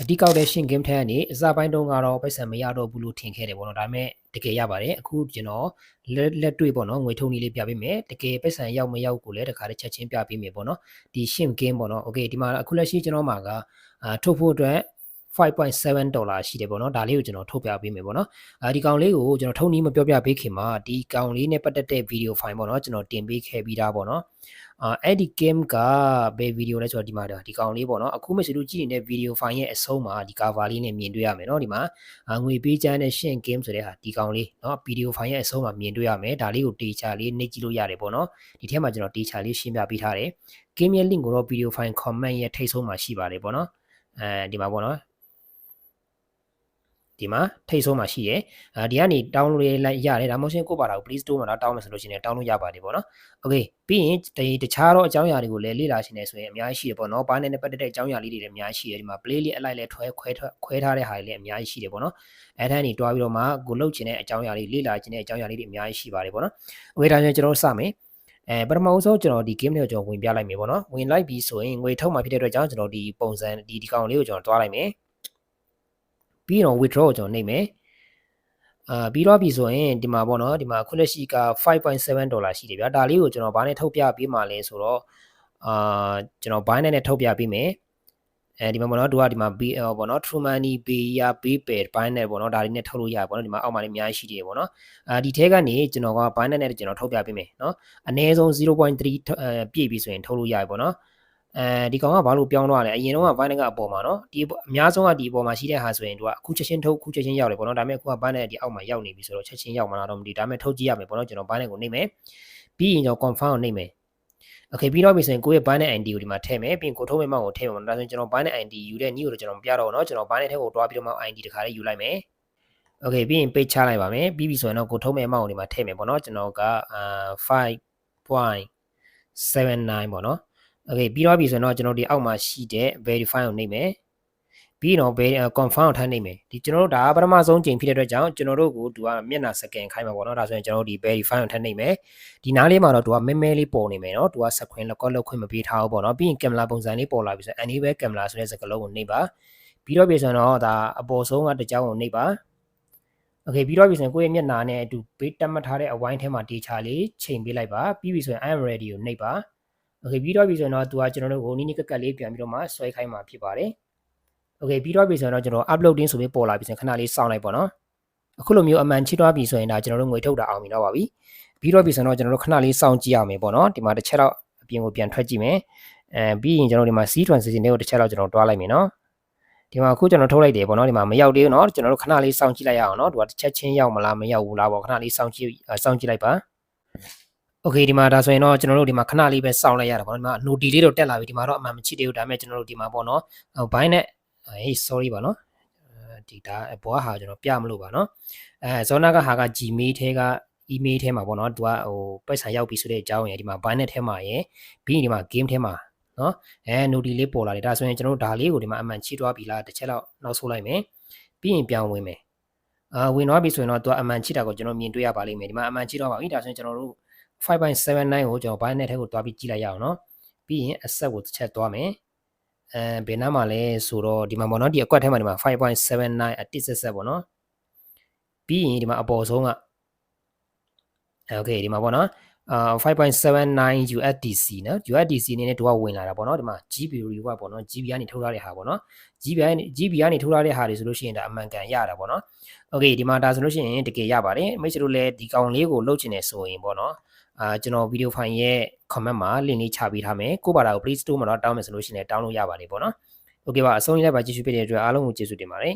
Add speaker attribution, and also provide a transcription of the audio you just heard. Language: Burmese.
Speaker 1: အတိကောက်တဲ့ရှင် game ထဲကနေအစပိုင်းတုန်းကတော့ပိုက်ဆံမရတော့ဘူးလို့ထင်ခဲ့တယ်ပေါ့နော်ဒါပေမဲ့တကယ်ရပါတယ်အခုကျွန်တော်လက်လက်တွေ့ပေါ့နော်ငွေထုံးနည်းလေးပြပေးမယ်တကယ်ပိုက်ဆံရောက်မရောက်ကိုလည်းတခါတည်းချက်ချင်းပြပေးမယ်ပေါ့နော်ဒီရှင် game ပေါ့နော် okay ဒီမှာအခုလက်ရှိကျွန်တော်မှာကအာထုတ်ဖို့အတွက် 5.7ဒေါ်လာရှိတယ်ပေါ့နော်ဒါလေးကိုကျွန်တော်ထုတ်ပြပေးမယ်ပေါ့နော်အဲဒီကောင်လေးကိုကျွန်တော်ထုံးနီးမပြောပြပေးခင်မှာဒီကောင်လေးနဲ့ပတ်သက်တဲ့ဗီဒီယိုဖိုင်ပေါ့နော်ကျွန်တော်တင်ပေးခဲ့ပြီးသားပေါ့နော်အာအဲ့ဒီ game ကဘယ်ဗီဒီယိုလဲဆိုတော့ဒီမှာဒီကောင်လေးပေါ့နော်အခုမေစလူကြည့်နေတဲ့ဗီဒီယိုဖိုင်ရဲ့အဆုံးမှာဒီ cover လေးနဲ့မြင်တွေ့ရမယ်နော်ဒီမှာငွေပေးချမ်းတဲ့ရှင့် game ဆိုတဲ့ဟာဒီကောင်လေးနော်ဗီဒီယိုဖိုင်ရဲ့အဆုံးမှာမြင်တွေ့ရမယ်ဒါလေးကိုတေချာလေးနှိပ်ကြည့်လို့ရတယ်ပေါ့နော်ဒီထဲမှာကျွန်တော်တေချာလေးရှင်းပြပေးထားတယ် game ရဲ့ link ကိုတော့ video file comment ရဲ့ထိပ်ဆုံးမှာရှိပါတယ်ပေါ့နော်အဲဒီမှာပေါ့နော် ဒီမှာထိတ်ဆုံးမှာရှိရယ်အဲဒီကနေ download လိုက်ရတယ်ဒါမှမဟုတ်ရှင်ကိုပါတာကို Play Store မှာတော့ download ဆိုလို့ရှိရင် download ရပါတယ်ပေါ့နော်။ Okay ပြီးရင်တခြားသောအကြောင်းအရာတွေကိုလည်းလေ့လာရှင်နေဆိုရင်အများကြီးရှိတယ်ပေါ့နော်။ဘာနဲ့နဲ့ပတ်သက်တဲ့အကြောင်းအရာလေးတွေလည်းအများကြီးရှိတယ်ဒီမှာ play လေးအလိုက်လဲထွဲခွဲခွဲထားတဲ့ဟာတွေလည်းအများကြီးရှိတယ်ပေါ့နော်။အဲထန်းနေတွားပြီးတော့မှကိုလုတ်ချင်တဲ့အကြောင်းအရာလေးလေ့လာချင်တဲ့အကြောင်းအရာလေးတွေအများကြီးရှိပါတယ်ပေါ့နော်။ Okay ဒါကြောင့်ကျွန်တော်တို့စမယ်။အဲပထမဆုံးကျွန်တော်ဒီ game လေးကိုကျွန်တော်ဝင်ပြလိုက်မယ်ပေါ့နော်။ဝင်လိုက်ပြီးဆိုရင်ငွေထုတ်မှဖြစ်တဲ့အတွက်ကြောင့်ကျွန်တော်ဒီပုံစံဒီဒီကောင်လေးကိုကျွန်တော်တွားလိုက်မယ်။ ပြီးတော့ withdraw ကိုကျွန်တော်နှိပ်မယ်။အာပြီးတော့ပြီဆိုရင်ဒီမှာပေါ့နော်ဒီမှာခုလက်ရှိက5.7ဒေါ်လာရှိတယ်ဗျာဒါလေးကိုကျွန်တော်ဘာနဲ့ထုတ်ပြပေးမှလဲဆိုတော့အာကျွန်တော် Binance နဲ့ထုတ်ပြပေးမယ်အဲဒီမှာပေါ့နော်သူကဒီမှာ B ပေါ့နော် True Money Pay ရ PayPal Binance ပေါ့နော်ဒါလေးနဲ့ထုတ်လို့ရပေါ့နော်ဒီမှာအောက်မှာလည်းအများကြီးရှိတယ်ပေါ့နော်အာဒီထဲကနေကျွန်တော်က Binance နဲ့ကျွန်တော်ထုတ်ပြပေးမယ်နော်အနည်းဆုံး0.3အဲပြည့်ပြီဆိုရင်ထုတ်လို့ရပြီပေါ့နော် အဲဒီကောင်ကဘာလို့ပြောင်းသွားလဲအရင်တော့က Binance ကအပေါ်မှာเนาะဒီအများဆုံးကဒီအပေါ်မှာရှိတဲ့ဟာဆိုရင်သူကအခုချက်ချင်းထုတ်အခုချက်ချင်းရောက်တယ်ပေါ့နော်ဒါပေမဲ့အခုက Binance ဒီအောက်မှာရောက်နေပြီဆိုတော့ချက်ချင်းရောက်မလာတော့မသိဒါပေမဲ့ထုတ်ကြည့်ရမယ်ပေါ့နော်ကျွန်တော် Binance ကိုနှိပ်မယ်ပြီးရင်ကျွန်တော် confirm ကိုနှိပ်မယ် Okay ပြီးတော့ပြီဆိုရင်ကိုယ့်ရဲ့ Binance ID ကိုဒီမှာထည့်မယ်ပြီးရင်ကိုထုတ်မဲ့မောက်ကိုထည့်မယ်ပေါ့နော်ဒါဆိုရင်ကျွန်တော် Binance ID ယူတဲ့နည်းကိုတော့ကျွန်တော်မပြတော့ဘူးเนาะကျွန်တော် Binance ထဲကိုတွားပြီးတော့မှ ID တခါလေးယူလိုက်မယ် Okay ပြီးရင် page ချလိုက်ပါမယ်ပြီးပြီဆိုရင်တော့ကိုထုတ်မဲ့မောက်ကိုဒီမှာထည့်မယ်ပေါ့နော်ကျွန်တော်ကအာ5.79ပေါ့နော် okay ပြီးတော့ပြီဆိုရင်တော့ကျွန်တော်ဒီအောက်မှာရှိတဲ့ verify ကိုနှိပ်မယ်ပြီးတော့ confirm ကိုထပ်နှိပ်မယ်ဒီကျွန်တော်တို့ဒါပထမဆုံးချိန်ဖြစ်တဲ့အတွက်ကြောင့်ကျွန်တော်တို့ကိုသူကမျက်နှာစကန်ခိုင်းမှာပေါ့နော်ဒါဆိုရင်ကျွန်တော်တို့ဒီ verify ကိုထပ်နှိပ်မယ်ဒီနားလေးမှာတော့သူကမဲမဲလေးပေါ်နေမယ်နော်သူကစခွင်းလောက်လောက်ခွင့်မပေးထားဘူးပေါ့နော်ပြီးရင်ကင်မရာပုံစံလေးပေါ်လာပြီဆိုရင် enable camera ဆိုတဲ့စကားလုံးကိုနှိပ်ပါပြီးတော့ပြီဆိုရင်တော့ဒါအပေါ်ဆုံးကတစ်ကြောင်းကိုနှိပ်ပါโอเคပြီးတော့ပြီဆိုရင်ကိုယ့်ရဲ့မျက်နှာနဲ့အတူဘေးတက်မှတ်ထားတဲ့အဝိုင်းထဲမှာတေချာလေးချိန်ပေးလိုက်ပါပြီးပြီဆိုရင် I am ready ကိုနှိပ်ပါ โอเคပြီးတော့ပြီဆိုရင်တော့သူကကျွန်တော်တို့ဟိုနီးနီးကက်ကက်လေးပြန်ပြီးတော့မှဆွဲခိုင်းမှာဖြစ်ပါတယ်โอเคပြီးတော့ပြီဆိုရင်တော့ကျွန်တော် uploading ဆိုပြီးပေါ်လာပြီဆိုရင်ခဏလေးစောင့်လိုက်ပေါ့နော်အခုလိုမျိုးအမှန်ချစ်သွားပြီဆိုရင်ဒါကျွန်တော်တို့ငွေထုတ်တာအောင်ပြီတော့ပါပြီပြီးတော့ပြီဆိုတော့ကျွန်တော်တို့ခဏလေးစောင့်ကြည့်ရမယ်ပေါ့နော်ဒီမှာတစ်ချက်တော့အပြင်ကိုပြန်ထွက်ကြည့်မယ်အဲပြီးရင်ကျွန်တော်ဒီမှာ C transition တွေကိုတစ်ချက်တော့ကျွန်တော်တွားလိုက်မယ်နော်ဒီမှာအခုကျွန်တော်ထုတ်လိုက်တယ်ပေါ့နော်ဒီမှာမရောက်သေးဘူးเนาะကျွန်တော်တို့ခဏလေးစောင့်ကြည့်လိုက်ရအောင်เนาะဒီကတစ်ချက်ချင်းရောက်မလားမရောက်ဘူးလားပေါ့ခဏလေးစောင့်ကြည့်စောင့်ကြည့်လိုက်ပါ โอเคဒီမှာဒါဆိုရင်တော့ကျွန်တော်တို့ဒီမှာခဏလေးပဲစောင့်လိုက်ရတာပေါ့ဒီမှာ noti လေးတော့တက်လာပြီဒီမှာတော့အမှန်မချစ်သေးဘူးဒါပေမဲ့ကျွန်တော်တို့ဒီမှာပေါ့နော်ဘိုင်းနဲ့ဟေး sorry ပါနော်ဒီဒါဘောဟာကျွန်တော်ပြမလို့ပါနော်အဲဇောနာကဟာက Gmail ထဲက email ထဲမှာပေါ့နော်သူကဟိုပိုက်ဆံရောက်ပြီဆိုတဲ့အကြောင်းရယ်ဒီမှာ Binance ထဲမှာရယ်ပြီးရင်ဒီမှာ game ထဲမှာနော်အဲ noti လေးပေါ်လာတယ်ဒါဆိုရင်ကျွန်တော်တို့ဒါလေးကိုဒီမှာအမှန်ချစ်သွားပြီလားတစ်ချက်တော့နောက်ဆိုးလိုက်မယ်ပြီးရင်ပြောင်းဝင်မယ်အာဝင်သွားပြီဆိုရင်တော့သူကအမှန်ချစ်တာကိုကျွန်တော်မြင်တွေ့ရပါလိမ့်မယ်ဒီမှာအမှန်ချစ်တော့ပါပြီဒါဆိုရင်ကျွန်တော်တို့ 5.79ကိုကျွန်တော် Binance ထဲကိုတွားပြီးကြည့်လိုက်ရအောင်နော်ပြီးရင် asset ကိုတစ်ချက်တွားမယ်အဲဘယ်နားမှာလဲဆိုတော့ဒီမှာပေါ့နော်ဒီအကွက်ထဲမှာဒီမှာ5.79အတစ်ဆက်ဆက်ပေါ့နော်ပြီးရင်ဒီမှာအပေါ်ဆုံးကโอเคဒီမှာပေါ့နော်အာ5.79 USDC နော် USDC အနေနဲ့တို့ကဝင်လာတာပေါ့နော်ဒီမှာ GB တွေကပေါ့နော် GB ကနေထုတ်ထားတဲ့ဟာပေါ့နော် GB ကနေ GB ကနေထုတ်ထားတဲ့ဟာတွေဆိုလို့ရှိရင်ဒါအမှန်ကန်ရတာပေါ့နော်โอเคဒီမှာဒါဆိုလို့ရှိရင်တကယ်ရပါတယ်မိတ်ဆွေတို့လည်းဒီကောင်လေးကိုလုတ်ချင်နေဆိုရင်ပေါ့နော် အာကျွန်တော်ဗီဒီယိုဖိုင်ရဲ့ comment မှာ link လေးချပေးထားမယ်ကိုပါတာကို Play Store မှာတော့တောင်းမယ်ဆိုလို့ရှိရင်တောင်းလို့ရပါတယ်ပေါ့နော် okay ပါအဆုံးလေးလိုက်ပါကြည့်ရှုပေးတဲ့အတွက်အားလုံးကိုကျေးဇူးတင်ပါတယ်